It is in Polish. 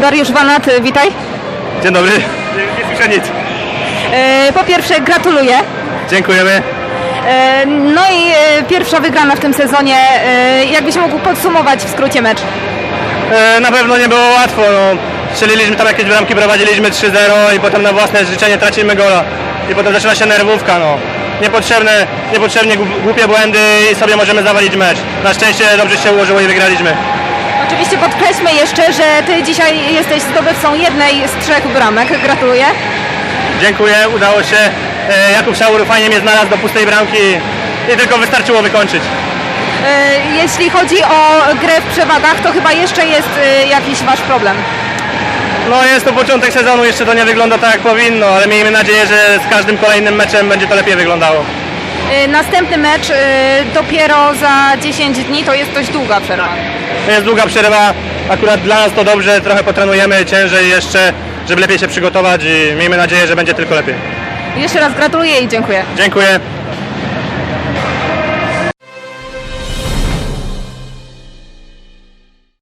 Dariusz Wanat, witaj. Dzień dobry. Nie, nie słyszę nic. E, Po pierwsze gratuluję. Dziękujemy. E, No i e, pierwsza wygrana w tym sezonie. Jakbyś mógł podsumować w skrócie mecz? Na pewno nie było łatwo. No. Strzeliliśmy tam jakieś bramki, prowadziliśmy 3-0 i potem na własne życzenie tracimy gola. I potem zaczyna się nerwówka. No. Niepotrzebne, niepotrzebnie głup- głupie błędy i sobie możemy zawalić mecz. Na szczęście dobrze się ułożyło i wygraliśmy. Oczywiście podkreślmy jeszcze, że Ty dzisiaj jesteś zdobywcą jednej z trzech bramek. Gratuluję. Dziękuję, udało się. E, Jakub Szaur fajnie mnie znalazł do pustej bramki i tylko wystarczyło wykończyć. E, Jeśli chodzi o grę w przewadach, to chyba jeszcze jest e, jakiś Wasz problem. No jest to początek sezonu, jeszcze to nie wygląda tak jak powinno, ale miejmy nadzieję, że z każdym kolejnym meczem będzie to lepiej wyglądało. E, Następny mecz e, dopiero za 10 dni, to jest dość długa przerwa. To jest długa przerwa, akurat dla nas to dobrze, trochę potrenujemy ciężej jeszcze, żeby lepiej się przygotować i miejmy nadzieję, że będzie tylko lepiej. Jeszcze raz gratuluję i dziękuję. Dziękuję.